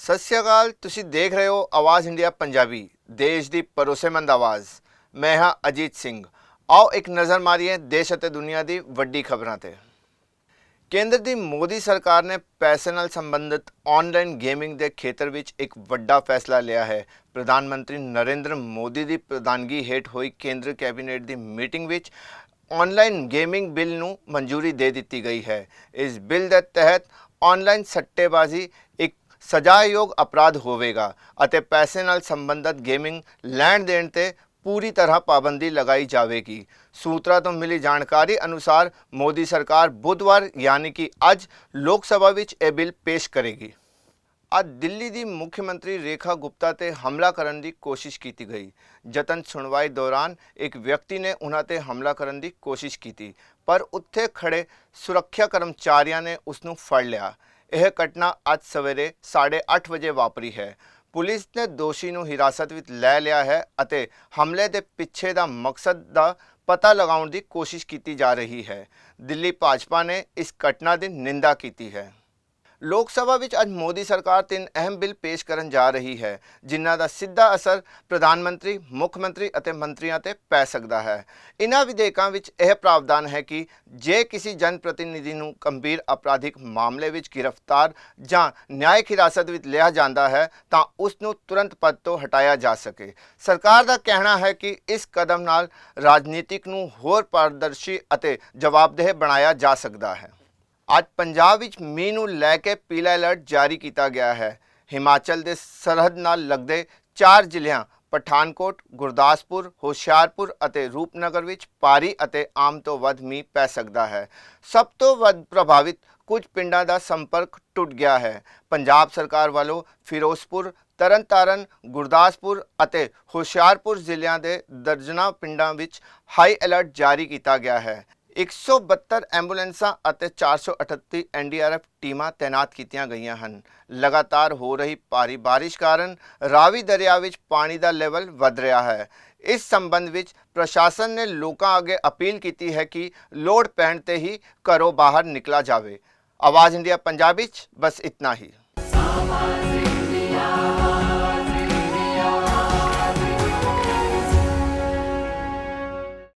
ਸਤਿ ਸ਼੍ਰੀ ਅਕਾਲ, ਤੁਸੀਂ ਦੇਖ ਰਹੇ ਹੋ ਆਵਾਜ਼ ਇੰਡੀਆ ਪੰਜਾਬੀ, ਦੇਸ਼ ਦੀ ਭਰੋਸੇਮੰਦ ਆਵਾਜ਼। ਮੈਂ ਹਾਂ ਅਜੀਤ ਸਿੰਘ। ਆਓ ਇੱਕ ਨਜ਼ਰ ਮਾਰੀਏ ਦੇਸ਼ ਅਤੇ ਦੁਨੀਆ ਦੀ ਵੱਡੀ ਖਬਰਾਂ ਤੇ। ਕੇਂਦਰ ਦੀ ਮੋਦੀ ਸਰਕਾਰ ਨੇ ਪੈਸੇ ਨਾਲ ਸੰਬੰਧਿਤ ਆਨਲਾਈਨ ਗੇਮਿੰਗ ਦੇ ਖੇਤਰ ਵਿੱਚ ਇੱਕ ਵੱਡਾ ਫੈਸਲਾ ਲਿਆ ਹੈ। ਪ੍ਰਧਾਨ ਮੰਤਰੀ ਨਰਿੰਦਰ ਮੋਦੀ ਦੀ ਪ੍ਰਧਾਨਗੀ ਹੇਠ ਹੋਈ ਕੇਂਦਰ ਕੈਬਨਿਟ ਦੀ ਮੀਟਿੰਗ ਵਿੱਚ ਆਨਲਾਈਨ ਗੇਮਿੰਗ ਬਿੱਲ ਨੂੰ ਮਨਜ਼ੂਰੀ ਦੇ ਦਿੱਤੀ ਗਈ ਹੈ। ਇਸ ਬਿੱਲ ਦੇ ਤਹਿਤ ਆਨਲਾਈਨ ਸੱਟੇਬਾਜ਼ੀ ਸਜ਼ਾਯੋਗ ਅਪਰਾਧ ਹੋਵੇਗਾ ਅਤੇ ਪੈਸੇ ਨਾਲ ਸੰਬੰਧਿਤ ਗੇਮਿੰਗ ਲੈਣ ਦੇਣ ਤੇ ਪੂਰੀ ਤਰ੍ਹਾਂ ਪਾਬੰਦੀ ਲਗਾਈ ਜਾਵੇਗੀ। ਸੂਤਰਾਂ ਤੋਂ ਮਿਲੀ ਜਾਣਕਾਰੀ ਅਨੁਸਾਰ ਮੋਦੀ ਸਰਕਾਰ ਬੁੱਧਵਾਰ ਯਾਨੀ ਕਿ ਅੱਜ ਲੋਕ ਸਭਾ ਵਿੱਚ ਇਹ ਬਿੱਲ ਪੇਸ਼ ਕਰੇਗੀ। ਅੱਜ ਦਿੱਲੀ ਦੀ ਮੁੱਖ ਮੰਤਰੀ ਰੇਖਾ ਗੁਪਤਾ ਤੇ ਹਮਲਾ ਕਰਨ ਦੀ ਕੋਸ਼ਿਸ਼ ਕੀਤੀ ਗਈ। ਜਤਨ ਸੁਣਵਾਈ ਦੌਰਾਨ ਇੱਕ ਵਿਅਕਤੀ ਨੇ ਉਹਨਾਂ ਤੇ ਹਮਲਾ ਕਰਨ ਦੀ ਕੋਸ਼ਿਸ਼ ਕੀਤੀ, ਪਰ ਉੱਥੇ ਖੜੇ ਸੁਰੱਖਿਆ ਕਰਮਚਾਰੀਆਂ ਨੇ ਉਸ ਨੂੰ ਫੜ ਲਿਆ। ਇਹ ਘਟਨਾ ਅੱਜ ਸਵੇਰੇ 8:30 ਵਜੇ ਵਾਪਰੀ ਹੈ। ਪੁਲਿਸ ਨੇ ਦੋਸ਼ੀ ਨੂੰ ਹਿਰਾਸਤ ਵਿੱਚ ਲੈ ਲਿਆ ਹੈ ਅਤੇ ਹਮਲੇ ਦੇ ਪਿੱਛੇ ਦਾ ਮਕਸਦ ਦਾ ਪਤਾ ਲਗਾਉਣ ਦੀ ਕੋਸ਼ਿਸ਼ ਕੀਤੀ ਜਾ ਰਹੀ ਹੈ। ਦਿੱਲੀ ਭਾਜਪਾ ਨੇ ਇਸ ਘਟਨਾ ਦੀ ਨਿੰਦਾ ਕੀਤੀ ਹੈ। ਲੋਕ ਸਭਾ ਵਿੱਚ ਅੱਜ ਮੋਦੀ ਸਰਕਾਰ ਤਿੰਨ ਅਹਿਮ ਬਿੱਲ ਪੇਸ਼ ਕਰਨ ਜਾ ਰਹੀ ਹੈ, ਜਿਨ੍ਹਾਂ ਦਾ ਸਿੱਧਾ ਅਸਰ ਪ੍ਰਧਾਨ ਮੰਤਰੀ, ਮੁੱਖ ਮੰਤਰੀ ਅਤੇ ਮੰਤਰੀਆਂ ਤੇ ਪੈ ਸਕਦਾ ਹੈ। ਇਨ੍ਹਾਂ ਵਿਧੇਇਕਾਂ ਵਿੱਚ ਇਹ ਪ੍ਰਾਵਧਾਨ ਹੈ ਕਿ ਜੇ ਕਿਸੇ ਜਨ ਪ੍ਰਤੀਨਿਧੀ ਨੂੰ ਗੰਭੀਰ ਅਪਰਾਧਿਕ ਮਾਮਲੇ ਵਿੱਚ ਗ੍ਰਿਫਤਾਰ ਜਾਂ ਨਿਆਇਕ ਹਿਰਾਸਤ ਵਿੱਚ ਲਿਆ ਜਾਂਦਾ ਹੈ, ਤਾਂ ਉਸ ਨੂੰ ਤੁਰੰਤ ਪਦ ਤੋਂ ਹਟਾਇਆ ਜਾ ਸਕੇ। ਸਰਕਾਰ ਦਾ ਕਹਿਣਾ ਹੈ ਕਿ ਇਸ ਕਦਮ ਨਾਲ ਰਾਜਨੀਤਿਕ ਨੂੰ ਹੋਰ ਪਾਰਦਰਸ਼ੀ ਅਤੇ ਜਵਾਬਦੇਹ ਬਣਾਇਆ ਜਾ ਸਕਦਾ ਹੈ। ਅੱਜ ਪੰਜਾਬ ਵਿੱਚ ਮੀਂਹ ਨੂੰ ਲੈ ਕੇ ਪੀਲਾ ਅਲਰਟ ਜਾਰੀ ਕੀਤਾ ਗਿਆ ਹੈ। ਹਿਮਾਚਲ ਦੇ ਸਰਹੱਦ ਨਾਲ ਲੱਗਦੇ ਚਾਰ ਜ਼ਿਲ੍ਹਿਆਂ ਪਠਾਨਕੋਟ, ਗੁਰਦਾਸਪੁਰ, ਹੁਸ਼ਿਆਰਪੁਰ ਅਤੇ ਰੂਪਨਗਰ ਵਿੱਚ ਭਾਰੀ ਅਤੇ ਆਮ ਤੋਂ ਵੱਧ ਮੀਂਹ ਪੈ ਸਕਦਾ ਹੈ। ਸਭ ਤੋਂ ਵੱਧ ਪ੍ਰਭਾਵਿਤ ਕੁਝ ਪਿੰਡਾਂ ਦਾ ਸੰਪਰਕ ਟੁੱਟ ਗਿਆ ਹੈ। ਪੰਜਾਬ ਸਰਕਾਰ ਵੱਲੋਂ ਫਿਰੋਜ਼ਪੁਰ, ਤਰਨਤਾਰਨ, ਗੁਰਦਾਸਪੁਰ ਅਤੇ ਹੁਸ਼ਿਆਰਪੁਰ ਜ਼ਿਲ੍ਹਿਆਂ ਦੇ ਦਰਜਨਾਂ ਪਿੰਡਾਂ ਵਿੱਚ ਹਾਈ ਅਲਰਟ ਜਾਰੀ ਕੀਤਾ ਗਿਆ ਹੈ। 172 ਐਂਬੂਲੈਂਸਾਂ ਅਤੇ 438 ਐਨਡੀਆਰਐਫ ਟੀਮਾਂ ਤਾਇਨਾਤ ਕੀਤੀਆਂ ਗਈਆਂ ਹਨ। ਲਗਾਤਾਰ ਹੋ ਰਹੀ ਭਾਰੀ ਬਾਰਿਸ਼ ਕਾਰਨ ਰਾਵੀ ਦਰਿਆ ਵਿੱਚ ਪਾਣੀ ਦਾ ਲੈਵਲ ਵਧ ਰਿਹਾ ਹੈ। ਇਸ ਸੰਬੰਧ ਵਿੱਚ ਪ੍ਰਸ਼ਾਸਨ ਨੇ ਲੋਕਾਂ ਅੱਗੇ ਅਪੀਲ ਕੀਤੀ ਹੈ ਕਿ ਲੋੜ ਪੈਣ ਤੇ ਹੀ ਘਰੋਂ ਬਾਹਰ ਨਿਕਲਾ ਜਾਵੇ। ਆਵਾਜ਼ ਇੰਡੀਆ ਪੰਜਾਬੀ ਚ ਬਸ ਇਤਨਾ ਹੀ।